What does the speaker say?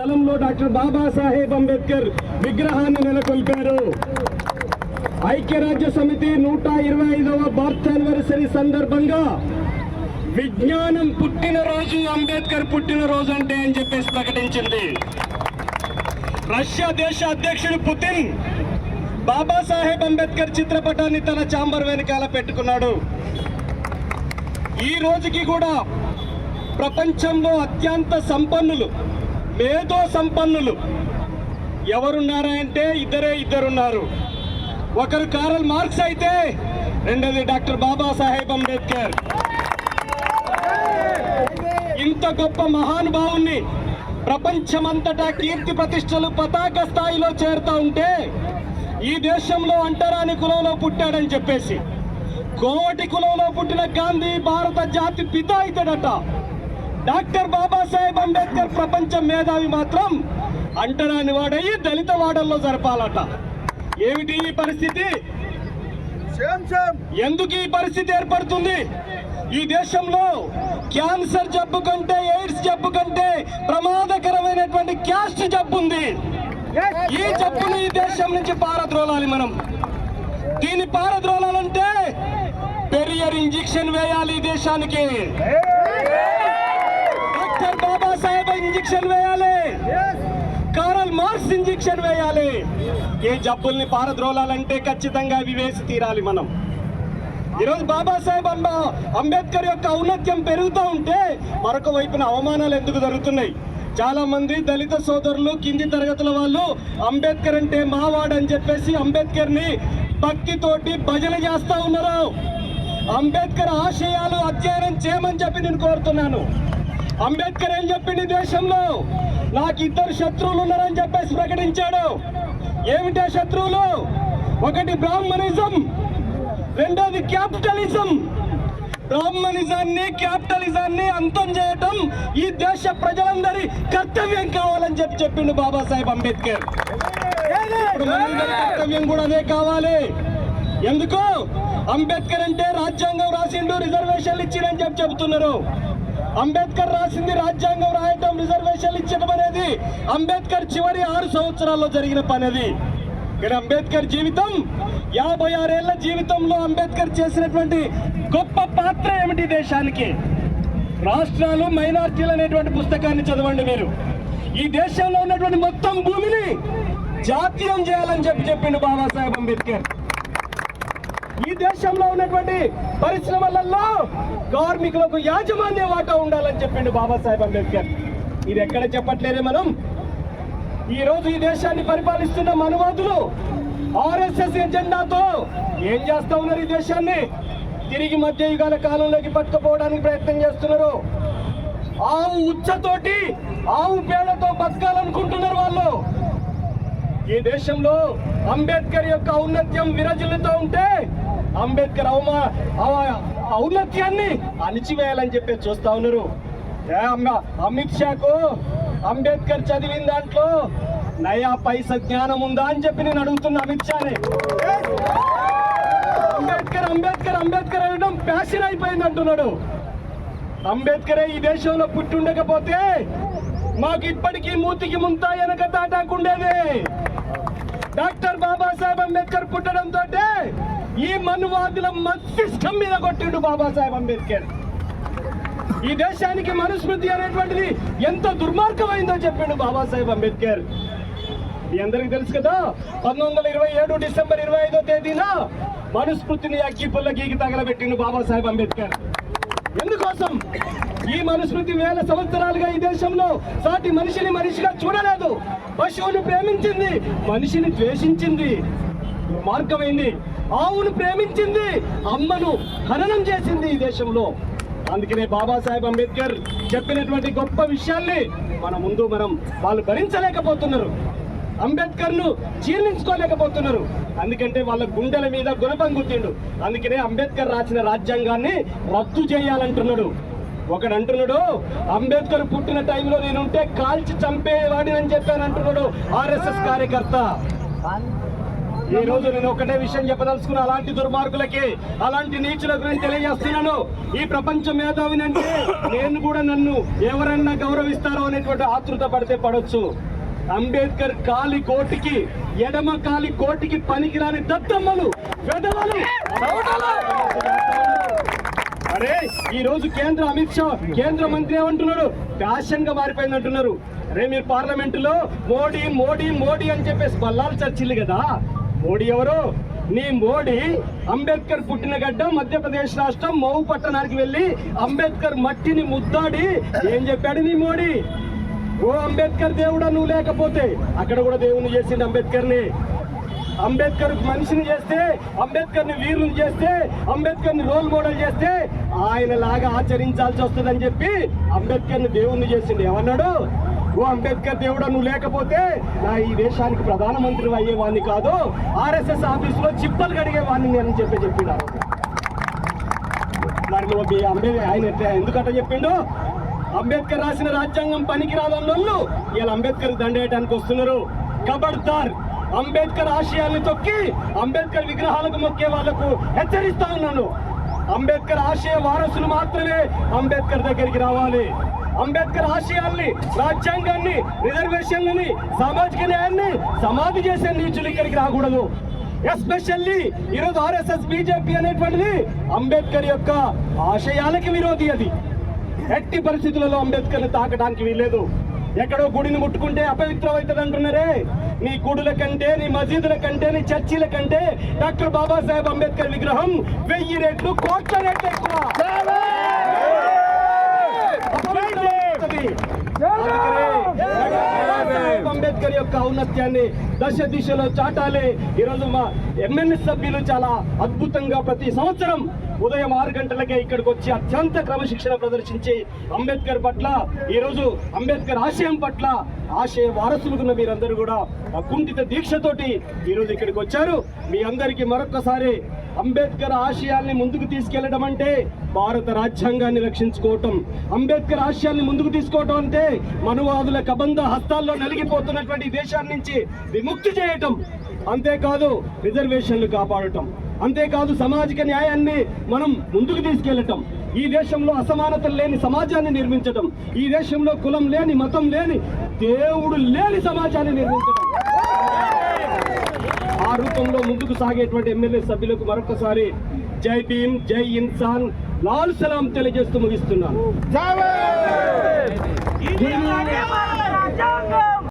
స్థలంలో డాక్టర్ బాబాసాహెబ్ అంబేద్కర్ విగ్రహాన్ని నెలకొల్పారు. ఐక్యరాజ్య సమితి నూట ఇరవై ఐదవ బర్త్ యానివర్సరీ సందర్భంగా విజ్ఞానం పుట్టినరోజు అంబేద్కర్ పుట్టినరోజు అంటే అని చెప్పేసి ప్రకటించింది. రష్యా దేశ అధ్యక్షుడు పుతిన్ బాబాసాహెబ్ అంబేద్కర్ చిత్రపటాన్ని తన చాంబర్ వెనకాల పెట్టుకున్నాడు. ఈ రోజుకి కూడా ప్రపంచంలో అత్యంత సంపన్నులు మేధో సంపన్నులు ఎవరున్నారా అంటే ఇద్దరే ఇద్దరున్నారు. ఒకరు కారల్ మార్క్స్ అయితే రెండోది డాక్టర్ బాబాసాహెబ్ అంబేద్కర్. ఇంత గొప్ప మహానుభావుణ్ణి ప్రపంచమంతటా కీర్తి ప్రతిష్టలు పతాక స్థాయిలో చేరుతా ఉంటే ఈ దేశంలో అంటరాని కులంలో పుట్టాడని చెప్పేసి కోటి కులంలో పుట్టిన గాంధీ భారత జాతి పిత అవుతాడట డాక్టర్ బాబాసాహెబ్ అంబేద్కర్ ప్రపంచ మేధావి మాత్రం అంటరాని వాడయ్యి దళిత వాడల్లో జరపాలట. ఏమిటి ఈ పరిస్థితి? ఎందుకు ఈ పరిస్థితి ఏర్పడుతుంది? ఈ దేశంలో క్యాన్సర్ జబ్బు కంటే ఎయిడ్స్ జబ్బు కంటే ప్రమాదకరమైనటువంటి క్యాస్ట్ జబ్బు ఉంది. ఈ జబ్బుని ఈ దేశం నుంచి పారద్రోలాలి మనం. దీన్ని పారద్రోలాలంటే పెరియర్ ఇంజెక్షన్ వేయాలి ఈ దేశానికి. డాక్టర్ బాబాసాహెబ్ ఇంజెక్షన్ వేయాలి. కారల్ మార్క్స్ ఇంజెక్షన్ వేయాలి. ఈ జబ్బుల్ని పారద్రోలాలంటే ఖచ్చితంగా అవి వేసి తీరాలి మనం. ఈరోజు బాబాసాహెబ్ అంబ అంబేద్కర్ యొక్క ఔన్నత్యం పెరుగుతూ ఉంటే మరొక వైపున అవమానాలు ఎందుకు జరుగుతున్నాయి? చాలా మంది దళిత సోదరులు కింది తరగతుల వాళ్ళు అంబేద్కర్ అంటే మావాడు అని చెప్పేసి అంబేద్కర్ని భక్తితోటి భజన చేస్తా ఉన్నారు. అంబేద్కర్ ఆశయాలు అధ్యయనం చేయమని చెప్పి నేను కోరుతున్నాను. అంబేద్కర్ ఏం చెప్పింది దేశంలో? నాకు ఇద్దరు శత్రువులు ఉన్నారని చెప్పేసి ప్రకటించాడు. ఏమిటా శత్రువులు? ఒకటి బ్రాహ్మణిజం రెండోది క్యాపిటలిజం. బ్రాహ్మణిజాన్ని క్యాపిటలిజాన్ని అంతం చేయటం ఈ దేశ ప్రజలందరి కర్తవ్యం కావాలని చెప్పి చెప్పిండు బాబాసాహెబ్ అంబేద్కర్. కర్తవ్యం కూడా అదే కావాలి. ఎందుకు? అంబేద్కర్ అంటే రాజ్యాంగం రాసిండు రిజర్వేషన్లు ఇచ్చిరని చెప్పి చెబుతున్నారు. అంబేద్కర్ రాసింది రాజ్యాంగం రాయటం రిజర్వేషన్లు ఇచ్చడం అనేది అంబేద్కర్ చివరి ఆరు సంవత్సరాల్లో జరిగిన పని అది. కానీ అంబేద్కర్ జీవితం యాభై ఆరేళ్ళ జీవితంలో అంబేద్కర్ చేసినటువంటి గొప్ప పాత్ర ఏమిటి దేశానికి? రాష్ట్రాలు మైనార్టీలు అనేటువంటి పుస్తకాన్ని చదవండి మీరు. ఈ దేశంలో ఉన్నటువంటి మొత్తం భూమిని జాతీయం చేయాలని చెప్పి చెప్పిండు బాబాసాహెబ్ అంబేద్కర్. ఈ దేశంలో ఉన్నటువంటి పరిశ్రమలలో కార్మికులకు యాజమాన్య వాటా ఉండాలని చెప్పిండు బాబాసాహెబ్ అంబేద్కర్. ఇది ఎక్కడ చెప్పట్లేదే మనం? ఈ రోజు ఈ దేశాన్ని పరిపాలిస్తున్న మనువాదులు ఆర్ఎస్ఎస్ ఎజెండాతో ఏం చేస్తా ఉన్నారు ఈ దేశాన్ని? తిరిగి మధ్య యుగాల కాలంలోకి పట్టుకుపోవడానికి ప్రయత్నం చేస్తున్నారు. ఆవు ఉచ్చతోటి ఆవు పేడతో బతకాలనుకుంటున్నారు వాళ్ళు. ఈ దేశంలో అంబేద్కర్ యొక్క ఔన్నత్యం విరజిల్లుతూ ఉంటే అంబేద్కర్ అవమా ఔన్నత్యాన్ని అణిచివేయాలని చెప్పి చూస్తా ఉన్నారు. ఏ అమ్మ- అమిత్ షాకు అంబేద్కర్ చదివిన దాంట్లో నయా పైస జ్ఞానం ఉందా అని చెప్పి నేను అడుగుతున్నా అమిత్ షాని. అంబేద్కర్ అంబేద్కర్ అంబేద్కర్ అనడం ప్యాషన్ అయిపోయింది అంటున్నాడు. అంబేద్కరే ఈ దేశంలో పుట్టుండకపోతే మాకు ఇప్పటికీ మూతికి ముంత వెనక తాటాకుండేది డాక్టర్ బాబాసాహెబ్ అంబేద్కర్ పుట్టడంతో ఈ మనువాదుల మస్తిష్కం మీద కొట్టిండు బాబాసాహెబ్ అంబేద్కర్. ఈ దేశానికి మనుస్మృతి అనేటువంటిది ఎంత దుర్మార్గమైందో చెప్పిండు బాబాసాహెబ్ అంబేద్కర్. మీ అందరికి తెలుసు కదా పంతొమ్మిది వందల ఇరవై ఏడు డిసెంబర్ ఇరవై ఐదో తేదీన మనుస్మృతిని అగ్గిపుల్ల గీకి తగలబెట్టిండు బాబాసాహెబ్ అంబేద్కర్. ఎందుకోసం? ఈ మనుస్మృతి వేల సంవత్సరాలుగా ఈ దేశంలో సాటి మనిషిని మనిషిగా చూడలేదు. పశువును ప్రేమించింది మనిషిని ద్వేషించింది మార్గమైంది ఆవును ప్రేమించింది అమ్మను హననం చేసింది ఈ దేశంలో. అందుకనే బాబాసాహెబ్ అంబేద్కర్ చెప్పినటువంటి గొప్ప విషయాల్ని మన ముందు మనం వాళ్ళు భరించలేకపోతున్నారు. అంబేద్కర్ను జీర్ణించుకోలేకపోతున్నారు. అందుకంటే వాళ్ళ గుండెల మీద గుణపం గుర్తిండు. అందుకనే అంబేద్కర్ రాసిన రాజ్యాంగాన్ని రద్దు చేయాలంటున్నాడు. ఒకడు అంటున్నాడు అంబేద్కర్ పుట్టిన టైంలో నేనుంటే కాల్చి చంపేవాడిని అని చెప్పాను అంటున్నాడు ఆర్ఎస్ఎస్ కార్యకర్త. ఈ రోజు నేను ఒకటే విషయం చెప్పదలుచుకున్నా అలాంటి దుర్మార్గులకి అలాంటి నీచులకు నేను తెలియజేస్తున్నాను. ఈ ప్రపంచ మేధావిని అంటే నేను కూడా నన్ను ఎవరన్నా గౌరవిస్తారో అనేటువంటి ఆతృత పడితే పడవచ్చు అంబేద్కర్ కాలి కోటికి ఎడమ కాలి కోటికి పనికిరాని దత్తమ్మలు వెదవలు అరే ఈ రోజు కేంద్ర అమిత్ షా కేంద్ర మంత్రి ఏమంటున్నాడు? ఫ్యాషన్గా మారిపోయింది అంటున్నారు. అరే మీరు పార్లమెంట్లో మోడీ మోడీ మోడీ అని చెప్పేసి బల్లాలు చర్చిల్లు కదా. మోడీ ఎవరు? నీ మోడీ అంబేద్కర్ పుట్టిన గడ్డ మధ్యప్రదేశ్ రాష్ట్రం మౌ పట్టణానికి వెళ్ళి అంబేద్కర్ మట్టిని ముద్దాడి ఏం చెప్పాడు నీ మోడీ? ఓ అంబేద్కర్ దేవుడా నువ్వు లేకపోతే. అక్కడ కూడా దేవుని చేసిండు అంబేద్కర్ని. అంబేద్కర్ మనిషిని చేస్తే అంబేద్కర్ని వీరుని చేస్తే అంబేద్కర్ని రోల్ మోడల్ చేస్తే ఆయన లాగా ఆచరించాల్సి వస్తుందని చెప్పి అంబేద్కర్ని దేవుణ్ణి చేసిండు. ఏమన్నాడు? ఓ అంబేద్కర్ దేవుడా నువ్వు లేకపోతే నా ఈ దేశానికి ప్రధానమంత్రి అయ్యేవాడిని కాదు ఆర్ఎస్ఎస్ ఆఫీసులో చిప్పలు కడిగేవాడిని అని చెప్పి చెప్పినారు. మరి నువ్వు అంబేద్కర్ ఆయన ఎట్లా- ఎందుకట చెప్పిండు? అంబేద్కర్ రాసిన రాజ్యాంగం పనికిరాదన్నోళ్ళు ఇలా అంబేద్కర్ దండేయడానికి వస్తున్నారు. కబడ్దార్ అంబేద్కర్ ఆశయాల్ని తొక్కి అంబేద్కర్ విగ్రహాలకు మొక్కే వాళ్ళకు హెచ్చరిస్తా ఉన్నాను. అంబేద్కర్ ఆశయ వారసులు మాత్రమే అంబేద్కర్ దగ్గరికి రావాలి. అంబేద్కర్ ఆశయాల్ని రాజ్యాంగాన్ని రిజర్వేషన్లని సామాజిక న్యాయాన్ని సమాధి చేసే నీచులు ఇక్కడికి రాకూడదు. ఎస్పెషల్లీ ఈరోజు ఆర్ఎస్ఎస్ బీజేపీ అనేటువంటిది అంబేద్కర్ యొక్క ఆశయాలకి విరోధి అది. ఎట్టి పరిస్థితులలో అంబేద్కర్ తాకడానికి వీల్లేదు. ఎక్కడో గుడిని ముట్టుకుంటే అపవిత్రం అవుతుంది అంటున్నారే నీ గుడుల కంటే నీ మసీదుల కంటే నీ చర్చిల కంటే డాక్టర్ బాబాసాహెబ్ అంబేద్కర్ విగ్రహం వెయ్యి రెట్లు కోట్ల రెట్లు ఎక్కువ అపవిత్రం అవుతుంది. అందుకనే బాబాసాహెబ్ అంబేద్కర్ యొక్క ఔన్నత్యాన్ని దశ దిశలో చాటాలి. ఈరోజు మా ఎమ్మెల్యే సభ్యులు చాలా అద్భుతంగా ప్రతి సంవత్సరం ఉదయం ఆరు గంటలకే ఇక్కడికి వచ్చి అత్యంత క్రమశిక్షణ ప్రదర్శించి అంబేద్కర్ పట్ల ఈరోజు అంబేద్కర్ ఆశయం పట్ల ఆశయ వారసులుగున్న మీరందరూ కూడా కుంఠిత దీక్షతోటి ఈరోజు ఇక్కడికి వచ్చారు. మీ అందరికీ మరొక్కసారి అంబేద్కర్ ఆశయాల్ని ముందుకు తీసుకెళ్ళడం అంటే భారత రాజ్యాంగాన్ని రక్షించుకోవటం. అంబేద్కర్ ఆశయాల్ని ముందుకు తీసుకోవటం అంటే మనువాదుల కబంధ హస్తాల్లో నలిగిపోతున్నటువంటి దేశాన్ని నుంచి విముక్తి చేయటం. అంతేకాదు రిజర్వేషన్లు కాపాడటం. అంతేకాదు సామాజిక న్యాయాన్ని మనం ముందుకు తీసుకెళ్ళటం. ఈ దేశంలో అసమానతలు లేని సమాజాన్ని నిర్మించటం. ఈ దేశంలో కులం లేని మతం లేని దేవుడు లేని సమాజాన్ని నిర్మించటం. ఆ రూపంలో ముందుకు సాగేటువంటి ఎమ్మెల్యే సభ్యులకు మరొకసారి జై భీమ్ జై ఇన్సాన్. లాల్ సలాం తెలియజేస్తూ ముగిస్తున్నాను.